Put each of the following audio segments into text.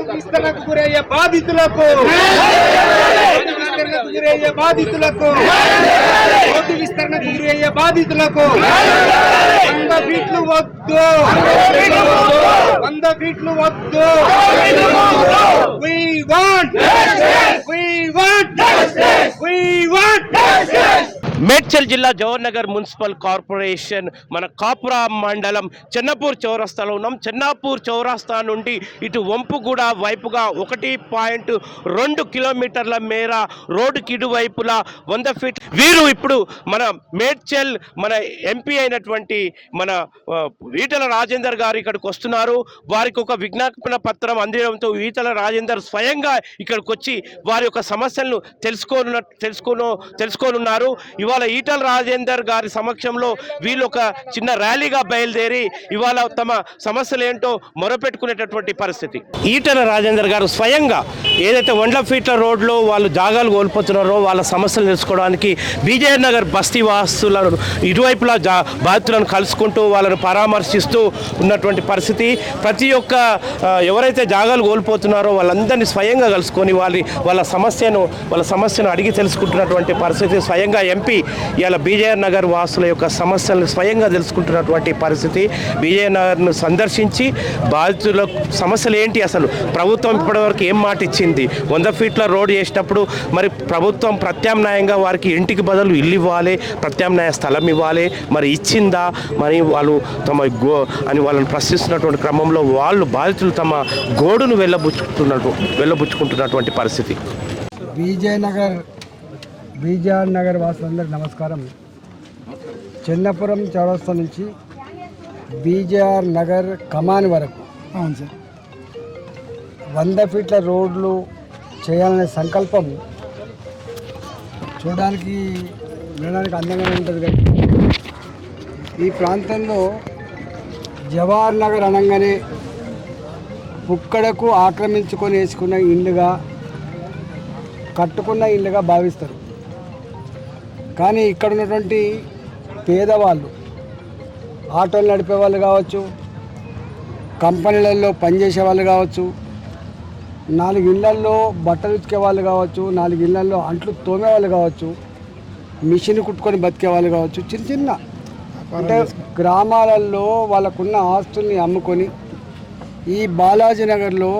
Road విస్తరణకు గురయ్యే బాధితులకు. విస్తరణకు గురయ్యే బాధితులకు. రోడ్డు విస్తరణకు గురయ్యే బాధితులకు. వంద ఫీట్లు వద్దు. వంద ఫీట్లు వద్దు. We want. We want. We want. Medchal జిల్లా జవహర్ మున్సిపల్ కార్పొరేషన్ మన కాపురా మండలం చెన్నపూర్ చౌరస్తాలో ఉన్నాం. చెన్నాపూర్ చౌరస్తా నుండి ఇటు వంపుగూడ వైపుగా ఒకటి పాయింట్ రెండు కిలోమీటర్ల మేర రోడ్డుకి ఇరువైపులా వంద ఫీట్ వీరు ఇప్పుడు మన మేడ్చల్ మన ఎంపీ అయినటువంటి మన ఈటల రాజేందర్ గారు ఇక్కడికి వస్తున్నారు. వారికి ఒక విజ్ఞాపన పత్రం అందడంతో ఈటల రాజేందర్ స్వయంగా ఇక్కడికి వచ్చి వారి యొక్క సమస్యలను తెలుసుకోను తెలుసుకోను తెలుసుకోనున్నారు. ఇవాళ ఈ ఈటల రాజేందర్ గారి సమక్షంలో వీళ్ళు ఒక చిన్న ర్యాలీగా బయలుదేరి ఇవాళ తమ సమస్యలు ఏంటో మొరపెట్టుకునేటటువంటి పరిస్థితి. ఈటల రాజేందర్ గారు స్వయంగా ఏదైతే వండ్ల ఫీట్ల రోడ్లో వాళ్ళు జాగాలు కోల్పోతున్నారో వాళ్ళ సమస్యలు తెలుసుకోవడానికి విజయనగర్ బస్తీ వాసులను ఇరువైపులా జా బాధితులను కలుసుకుంటూ వాళ్ళను పరామర్శిస్తూ ఉన్నటువంటి పరిస్థితి. ప్రతి ఒక్క ఎవరైతే జాగాలు కోల్పోతున్నారో వాళ్ళందరినీ స్వయంగా కలుసుకొని వాళ్ళ వాళ్ళ సమస్యను వాళ్ళ సమస్యను అడిగి తెలుసుకుంటున్నటువంటి పరిస్థితి. స్వయంగా ఎంపీ ఇలా బీజేఆర్ నగర్ వాసుల యొక్క సమస్యలను స్వయంగా తెలుసుకుంటున్నటువంటి పరిస్థితి. బీజేఆర్ నగర్ను సందర్శించి బాధితుల సమస్యలు ఏంటి అసలు? ప్రభుత్వం ఇప్పటివరకు ఏం మాట ఇచ్చింది? వంద ఫీట్ల రోడ్ చేసినప్పుడు మరి ప్రభుత్వం ప్రత్యామ్నాయంగా వారికి ఇంటికి బదులు ఇల్లు ఇవ్వాలి ప్రత్యామ్నాయ స్థలం ఇవ్వాలి. మరి ఇచ్చిందా? మరి వాళ్ళు తమ గో అని వాళ్ళని ప్రశ్నిస్తున్నటువంటి క్రమంలో వాళ్ళు బాధితులు తమ గోడును వెళ్ళబుచ్చుకుంటున్నట్టు వెళ్ళబుచ్చుకుంటున్నటువంటి పరిస్థితి. విజయనగర్ బీజార్ నగర్ వాసులందరికీ నమస్కారం. చెన్నపురం చౌరస్తా నుంచి బీజార్ నగర్ కమాన్ వరకు అవును సార్. వంద ఫీట్ల రోడ్లు చేయాలనే సంకల్పం చూడడానికి వినడానికి అందంగానే ఉంటుంది కానీ ఈ ప్రాంతంలో జవహర్ నగర్ అనగానే పుక్కడకు ఆక్రమించుకొని వేసుకున్న ఇల్లుగా కట్టుకున్న ఇల్లుగా భావిస్తారు. కానీ ఇక్కడ ఉన్నటువంటి పేదవాళ్ళు ఆటోలు నడిపే వాళ్ళు కావచ్చు కంపెనీలలో పనిచేసే వాళ్ళు కావచ్చు నాలుగు ఇళ్ళల్లో బట్టలు ఉతికే వాళ్ళు కావచ్చు నాలుగు ఇళ్ళల్లో అంట్లు తోమే వాళ్ళు కావచ్చు మిషన్ కుట్టుకొని బతికే వాళ్ళు కావచ్చు చిన్న చిన్న. అంటే గ్రామాలలో వాళ్ళకున్న ఆస్తుల్ని అమ్ముకొని ఈ బాలాజీ నగర్లో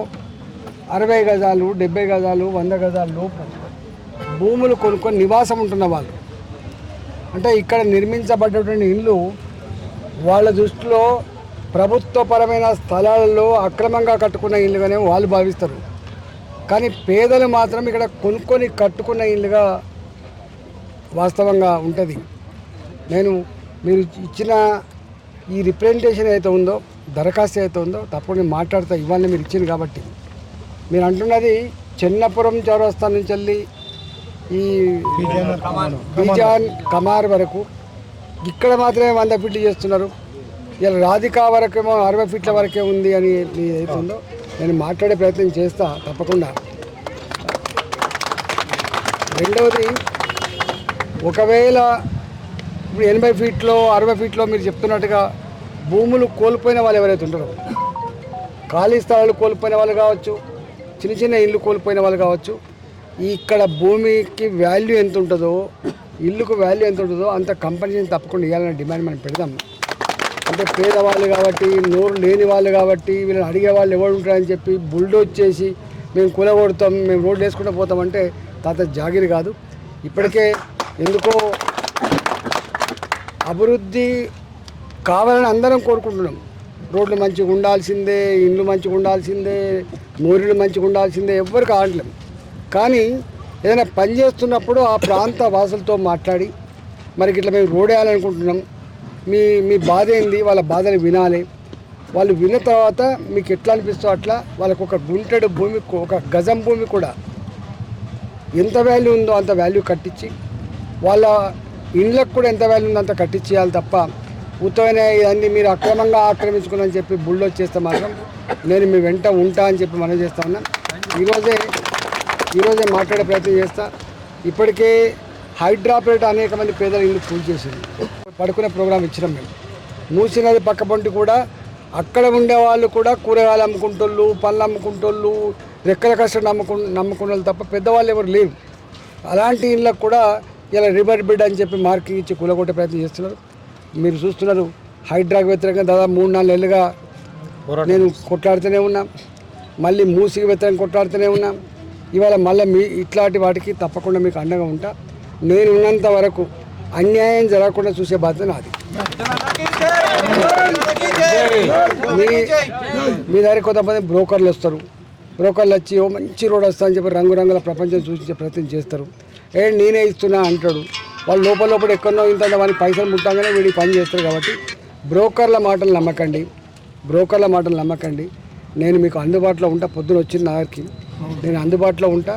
అరవై గజాలు డెబ్బై గజాలు వంద గజాలు లోపు భూములు కొనుక్కొని నివాసం ఉంటున్న వాళ్ళు. అంటే ఇక్కడ నిర్మించబడ్డటువంటి ఇల్లు వాళ్ళ దృష్టిలో ప్రభుత్వపరమైన స్థలాలలో అక్రమంగా కట్టుకున్న ఇల్లుగానే వాళ్ళు భావిస్తారు. కానీ పేదలు మాత్రం ఇక్కడ కొనుక్కొని కట్టుకున్న ఇల్లుగా వాస్తవంగా ఉంటుంది. నేను మీరు ఇచ్చిన ఈ రిప్రజెంటేషన్ అయితే ఉందో దరఖాస్తు అయితే ఉందో తప్పకుండా నేను మాట్లాడతా ఇవాళ మీరు ఇచ్చింది కాబట్టి. మీరు అంటున్నది చెన్నపురం చౌరస్తా నుంచి వెళ్ళి ఈ బీజాన్ కమార్ వరకు ఇక్కడ మాత్రమే వంద ఫీట్లు చేస్తున్నారు. ఇలా రాధికా వరకేమో అరవై ఫీట్ల వరకే ఉంది అని మీ ఏదైతే ఉందో నేను మాట్లాడే ప్రయత్నం చేస్తా తప్పకుండా. రెండవది ఒకవేళ ఇప్పుడు ఎనభై ఫీట్లో అరవై ఫీట్లో మీరు చెప్తున్నట్టుగా భూములు కోల్పోయిన వాళ్ళు ఎవరైతే ఉంటారో ఖాళీ స్థలాలు కోల్పోయిన వాళ్ళు కావచ్చు చిన్న చిన్న ఇల్లు కోల్పోయిన వాళ్ళు కావచ్చు ఇక్కడ భూమికి వాల్యూ ఎంత ఉంటుందో ఇల్లుకు వాల్యూ ఎంత ఉంటుందో అంత కంపెనీని తప్పకుండా ఇవ్వాలనే డిమాండ్ మనం పెడదాం. అంటే పేదవాళ్ళు కాబట్టి నోరు లేని వాళ్ళు కాబట్టి వీళ్ళని అడిగే వాళ్ళు ఎవరు ఉంటారని చెప్పి బుల్డోజ్ చేసి మేము కూలగొడతాం మేము రోడ్లు వేసుకుంటూ పోతామంటే తాత జాగిరి కాదు. ఇప్పటికే ఎందుకో అభివృద్ధి కావాలని అందరం కోరుకుంటున్నాం. రోడ్లు మంచిగా ఉండాల్సిందే ఇండ్లు మంచిగా ఉండాల్సిందే మోరీలు మంచిగా ఉండాల్సిందే ఎవ్వరు కావట్లేదు కానీ ఏదైనా పని చేస్తున్నప్పుడు ఆ ప్రాంత వాసులతో మాట్లాడి మరి ఇట్లా మేము రోడ్ వేయాలనుకుంటున్నాం మీ మీ బాధ ఏంది వాళ్ళ బాధని వినాలి. వాళ్ళు విన్న తర్వాత మీకు ఎట్లా అనిపిస్తో అట్లా వాళ్ళకు ఒక గుంటెడు భూమి ఒక గజం భూమి కూడా ఎంత వాల్యూ ఉందో అంత వాల్యూ కట్టించి వాళ్ళ ఇండ్లకు కూడా ఎంత వాల్యూ ఉందో అంత కట్టించేయాలి తప్ప ఉత్తమైన ఇవన్నీ మీరు అక్రమంగా ఆక్రమించుకుని చెప్పి బుల్డోజ్ చేస్తే మాత్రం నేను మీ వెంట ఉంటా అని చెప్పి మనం చేస్తా ఉన్నా. ఈరోజే ఈరోజే మాట్లాడే ప్రయత్నం చేస్తా. ఇప్పటికే హైడ్రాపరేట్ అనేక మంది పేదల ఇల్లు పూజ చేసింది పడుకునే ప్రోగ్రాం ఇచ్చినాం మేము. మూసినది పక్క పొంటి కూడా అక్కడ ఉండే వాళ్ళు కూడా కూరగాయలు అమ్ముకుంటోళ్ళు పళ్ళు అమ్ముకుంటోళ్ళు రెక్కల కష్టం నమ్ముకు నమ్ముకున్న వాళ్ళు తప్ప పెద్దవాళ్ళు ఎవరు లేరు. అలాంటి ఇళ్ళకు కూడా ఇలా రివర్ బిడ్ అని చెప్పి మార్కింగ్ ఇచ్చి కూలగొట్టే ప్రయత్నం చేస్తున్నారు. మీరు చూస్తున్నారు హైడ్రాకి వ్యతిరేకంగా దాదాపు మూడు నాలుగు నెలలుగా నేను కొట్లాడుతూనే ఉన్నా. మళ్ళీ మూసికి వ్యతిరేకంగా కొట్లాడుతూనే ఉన్నా. ఇవాళ మళ్ళీ మీ ఇట్లాంటి వాటికి తప్పకుండా మీకు అండగా ఉంటా. నేను ఉన్నంత వరకు అన్యాయం జరగకుండా చూసే బాధ్యత నాది. మీ మీ దగ్గర కొంతమంది బ్రోకర్లు వస్తారు. బ్రోకర్లు వచ్చి ఓ మంచి రోడ్ వస్తా అని చెప్పి రంగురంగుల ప్రపంచం చూపించే ప్రయత్నం చేస్తారు. ఏ నేనే ఇస్తున్నా అంటాడు. వాళ్ళు లోపల లోపల ఎక్కడో ఇంత వాని పైసలు ముట్టంగానే వీడికి పని చేస్తారు కాబట్టి బ్రోకర్ల మాటలు నమ్మకండి. బ్రోకర్ల మాటలు నమ్మకండి. నేను మీకు అందుబాటులో ఉంటా పొద్దున వచ్చిన నాగరికి నేను అందుబాటులో ఉంటా.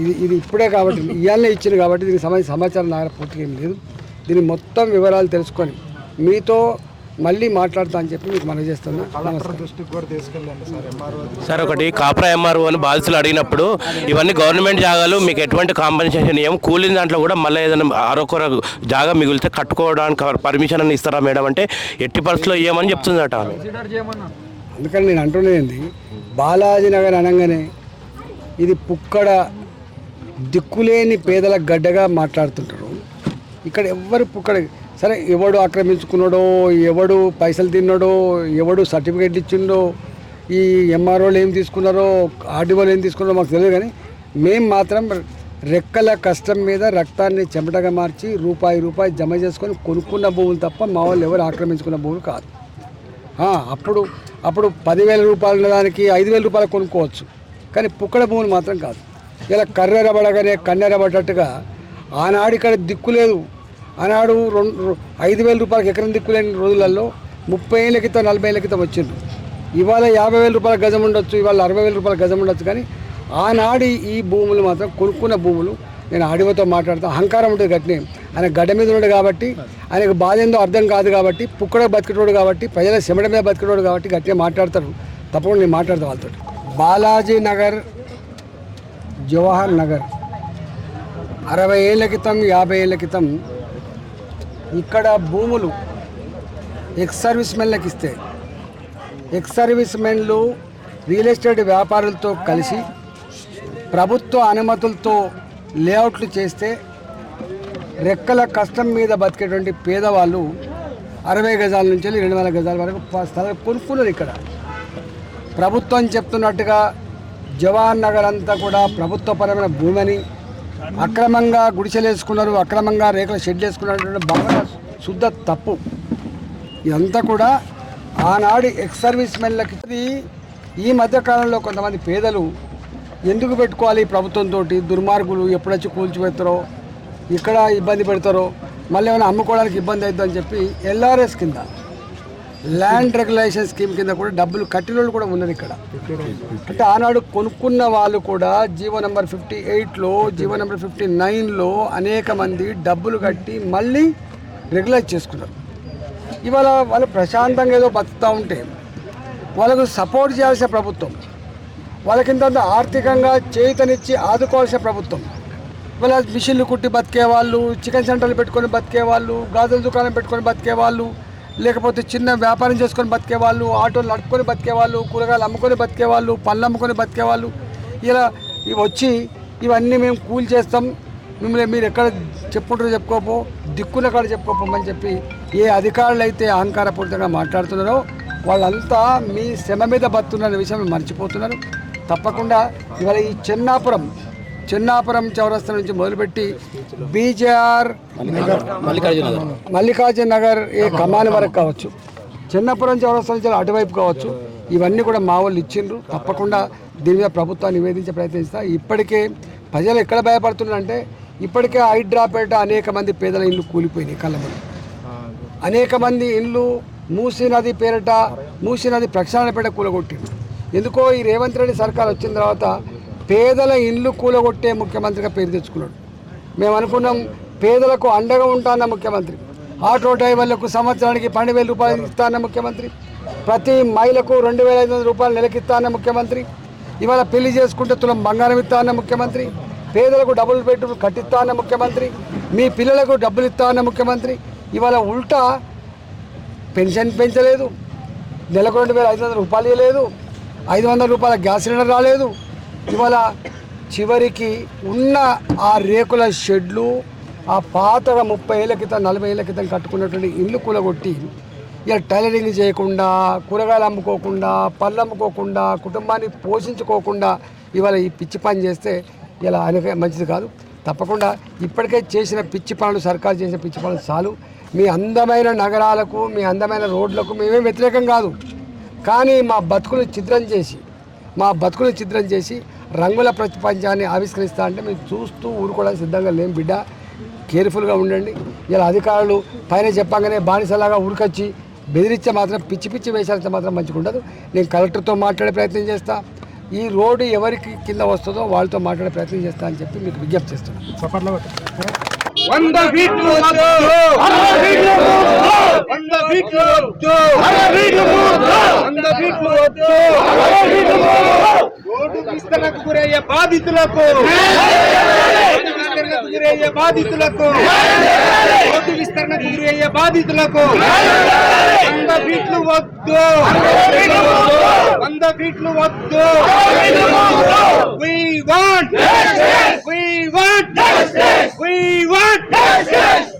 ఇది ఇది ఇప్పుడే కాబట్టి ఇవాళనే ఇచ్చింది కాబట్టి దీనికి సంబంధించిన సమాచారం నా దగ్గర పూర్తిగా ఏం లేదు. దీని మొత్తం వివరాలు తెలుసుకొని మీతో మళ్ళీ మాట్లాడతా అని చెప్పి మీకు మనవి చేస్తున్నా. నమస్కారం. సార్ ఒకటి కాప్రా ఎంఆర్ఓ అని బాధితులు అడిగినప్పుడు ఇవన్నీ గవర్నమెంట్ జాగాలు మీకు ఎటువంటి కాంపెన్సేషన్ ఏం? కూలిన దాంట్లో కూడా మళ్ళీ ఏదైనా ఆరోగ్య జాగా మిగిలితే కట్టుకోవడానికి పర్మిషన్ అని ఇస్తారా మేడం? అంటే ఎట్టి పరిస్థితుల్లో ఇవ్వమని చెప్తుందట ఆమె. అందుకని నేను అంటున్నది బాలాజీ నగర్ అనగానే ఇది పుక్కడ దిక్కులేని పేదల గడ్డగా మాట్లాడుతుంటారు. ఇక్కడ ఎవ్వరు పుక్కడ సరే ఎవడు ఆక్రమించుకున్నాడో ఎవడు పైసలు తిన్నాడో ఎవడు సర్టిఫికేట్ ఇచ్చిండో ఈ ఎంఆర్ఓలు ఏం తీసుకున్నారో ఆర్డీఓలు ఏం తీసుకున్నారో మాకు తెలియదు కానీ మేము మాత్రం రెక్కల కష్టం మీద రక్తాన్ని చెమటగా మార్చి రూపాయి రూపాయి జమ చేసుకొని కొనుక్కున్న భూములు తప్ప మా వాళ్ళు ఎవరు ఆక్రమించుకున్న భూములు కాదు. అప్పుడు అప్పుడు పదివేల రూపాయలు ఉన్న దానికి ఐదు వేల రూపాయలు కొనుక్కోవచ్చు. కానీ పుక్కడ భూములు మాత్రం కాదు. ఇలా కర్రెరబడగానే కన్నెరబడ్డట్టుగా ఆనాడు ఇక్కడ దిక్కు లేదు. ఆనాడు రెండు ఐదు వేల రూపాయలకి ఎకరం దిక్కు లేని రోజులలో ముప్పై ఏళ్ళ క్రితం నలభై ఏళ్ళ క్రితం వచ్చిండ్రు. ఇవాళ యాభై వేల రూపాయల గజం ఉండొచ్చు ఇవాళ అరవై వేల రూపాయల గజం ఉండొచ్చు కానీ ఆనాడు ఈ భూములు మాత్రం కొనుక్కున్న భూములు నేను అడవితో మాట్లాడతాను అహంకారం ఉంటుంది గట్టినే. ఆయన గడ్డ మీద ఉన్నాడు కాబట్టి ఆయనకు బాధ ఏందో అర్థం కాదు కాబట్టి పుక్కడ బతికేటోడు కాబట్టి ప్రజల శమడ మీద బతికేటోడు కాబట్టి గట్టిగా మాట్లాడతారు. తప్పకుండా నేను మాట్లాడతా వాళ్ళతో బాలాజీ నగర్ జవహర్ నగర్ అరవై ఏళ్ళ క్రితం యాభై ఏళ్ళ క్రితం ఇక్కడ భూములు ఎక్స్ సర్వీస్ మెన్లకు ఇస్తే ఎక్స్ సర్వీస్ మెన్లు రియల్ ఎస్టేట్ వ్యాపారులతో కలిసి ప్రభుత్వ అనుమతులతో లేఅవుట్లు చేస్తే రెక్కల కష్టం మీద బతికేటువంటి పేదవాళ్ళు అరవై గజాల నుంచి రెండు వేల గజాల వరకు స్థల కొనుక్కున్నారు ఇక్కడ ప్రభుత్వం చెప్తున్నట్టుగా జవాన్ నగర్ అంతా కూడా ప్రభుత్వపరమైన భూమని అక్రమంగా గుడిసెలేసుకున్నారు అక్రమంగా రేకుల షెడ్ వేసుకున్నటువంటి బాగా శుద్ధ తప్పు. ఇదంతా కూడా ఆనాడు ఎక్స్ సర్వీస్ మెన్లకి ఈ మధ్యకాలంలో కొంతమంది పేదలు ఎందుకు పెట్టుకోవాలి ప్రభుత్వంతో దుర్మార్గులు ఎప్పుడొచ్చి కూల్చిపెడతారో? ఇక్కడ ఇబ్బంది పెడతారో? మళ్ళీ ఏమైనా అమ్ముకోవడానికి ఇబ్బంది అవుతుందని చెప్పి ఎల్ఆర్ఎస్ కింద ల్యాండ్ రెగ్యులేషన్ స్కీమ్ కింద కూడా డబ్బులు కట్టిన వాళ్ళు కూడా ఉన్నారు ఇక్కడ. అంటే ఆనాడు కొనుక్కున్న వాళ్ళు కూడా జీవో నెంబర్ ఫిఫ్టీ ఎయిట్లో జీవో నెంబర్ ఫిఫ్టీ నైన్లో అనేక మంది డబ్బులు కట్టి మళ్ళీ రెగ్యులైజ్ చేసుకున్నారు. ఇవాళ వాళ్ళు ప్రశాంతంగా ఏదో బతుకుతూ ఉంటే వాళ్ళకు సపోర్ట్ చేయాల్సిన ప్రభుత్వం వాళ్ళకింత ఆర్థికంగా చేతనిచ్చి ఆదుకోవాల్సిన ప్రభుత్వం. వాళ్ళ మిషన్లు కుట్టి బతికే వాళ్ళు చికెన్ సెంటర్లు పెట్టుకొని బతికే వాళ్ళు గాజుల దుకాణం పెట్టుకొని బతికే వాళ్ళు లేకపోతే చిన్న వ్యాపారం చేసుకొని బతికే వాళ్ళు ఆటోలు నడుపుకొని బతికే వాళ్ళు కూరగాయలు అమ్ముకొని బతికే వాళ్ళు పళ్ళు అమ్ముకొని బతికే వాళ్ళు ఇలా ఇవి వచ్చి ఇవన్నీ మేము కూల్ చేస్తాం. మిమ్మల్ని మీరు ఎక్కడ చెప్పుకుంటారో చెప్పుకోపో దిక్కున కాడ చెప్పుకోపోమని చెప్పి ఏ అధికారులు అయితే అహంకారపూరితంగా మాట్లాడుతున్నారో వాళ్ళంతా మీ శ్రమ మీద బతున్న విషయం మర్చిపోతున్నారు. తప్పకుండా ఇవాళ ఈ చెన్నాపురం చెన్నాపురం చౌరస్తా నుంచి మొదలుపెట్టి బీజేఆర్ మల్లికార్జున నగర్ ఏ కమాన్ వరకు కావచ్చు. చిన్నపురం చౌరస్తా నుంచి అటువైపు కావచ్చు. ఇవన్నీ కూడా మా వాళ్ళు ఇచ్చిండ్రు. తప్పకుండా దీని మీద ప్రభుత్వాన్ని నివేదించే ప్రయత్నిస్తా ఇప్పటికే ప్రజలు ఎక్కడ భయపడుతున్నారంటే ఇప్పటికే హైడ్రాపేట అనేక మంది పేదల ఇల్లు కూలిపోయినాయి కళ్ళ అనేక మంది ఇల్లు మూసీ నది పేరిట మూసీ నది ప్రక్షాళనపేట కూలగొట్టిండు ఎందుకో ఈ రేవంత్ రెడ్డి సర్కార్ వచ్చిన తర్వాత పేదల ఇండ్లు కూలగొట్టే ముఖ్యమంత్రిగా పేరు తెచ్చుకున్నాడు. మేము అనుకున్నాం పేదలకు అండగా ఉంటాన్న ముఖ్యమంత్రి. ఆటో డ్రైవర్లకు సంవత్సరానికి పన్నెండు వేల రూపాయలు ఇస్తాన్న ముఖ్యమంత్రి. ప్రతి మహిళకు రెండు వేల ఐదు వందల రూపాయలు నెలకిస్తాన్న ముఖ్యమంత్రి. ఇవాళ పెళ్ళి చేసుకుంటే తులం బంగారం ఇస్తాన్న ముఖ్యమంత్రి. పేదలకు డబ్బులు బెడ్రూమ్ కట్టిస్తాన్న ముఖ్యమంత్రి. మీ పిల్లలకు డబ్బులు ఇస్తాన్న ముఖ్యమంత్రి. ఇవాళ ఉల్టా పెన్షన్ పెంచలేదు. నెలకు రెండు వేల ఐదు వందల రూపాయలు ఇవ్వలేదు ఐదు వందల రూపాయల గ్యాస్ సిలిండర్ రాలేదు. ఇవాళ చివరికి ఉన్న ఆ రేకుల షెడ్లు ఆ పాతగా ముప్పై ఏళ్ళ క్రితం నలభై ఏళ్ళ క్రితం కట్టుకున్నటువంటి ఇల్లు కూలగొట్టి ఇక టైలరింగ్ చేయకుండా కూరగాయలు అమ్ముకోకుండా పళ్ళు అమ్ముకోకుండా కుటుంబాన్ని పోషించుకోకుండా ఇవాళ ఈ పిచ్చి పని చేస్తే ఇలా ఆయనకే మంచిది కాదు. తప్పకుండా ఇప్పటికే చేసిన పిచ్చి పనులు సర్కారు చేసిన పిచ్చి పనులు చాలు. మీ అందమైన నగరాలకు మీ అందమైన రోడ్లకు మేమేం వ్యతిరేకం కాదు. కానీ మా బతుకులు చిత్రం చేసి మా బతుకులు చిత్రం చేసి రంగుల ప్రపంచాన్ని ఆవిష్కరిస్తా అంటే మేము చూస్తూ ఊరుకోవడానికి సిద్ధంగా లేం బిడ్డ. కేర్ఫుల్గా ఉండండి. ఇలా అధికారులు పైన చెప్పంగానే బానిసలాగా ఉరికొచ్చి బెదిరిస్తే మాత్రం పిచ్చి పిచ్చి వేషాలతో మాత్రం మంచిగా ఉండదు నేను కలెక్టర్తో మాట్లాడే ప్రయత్నం చేస్తా. ఈ రోడ్డు ఎవరికి కింద వస్తుందో వాళ్ళతో మాట్లాడే ప్రయత్నం చేస్తా అని చెప్పి మీకు విజ్ఞప్తి చేస్తున్నాను వంద ఫీట్లు వద్దు. వంద ఫీట్లు వద్దు. వంద ఫీట్లు వద్దు. రోడ్డు విస్తరణకు గురయ్యే బాధితులకు. విస్తరణకు గురయ్యే బాధితులకు. రోడ్డు విస్తరణకు గురయ్యే బాధితులకు. వంద ఫీట్లు వద్దు. వంద ఫీట్లు వద్దు. We want. yes!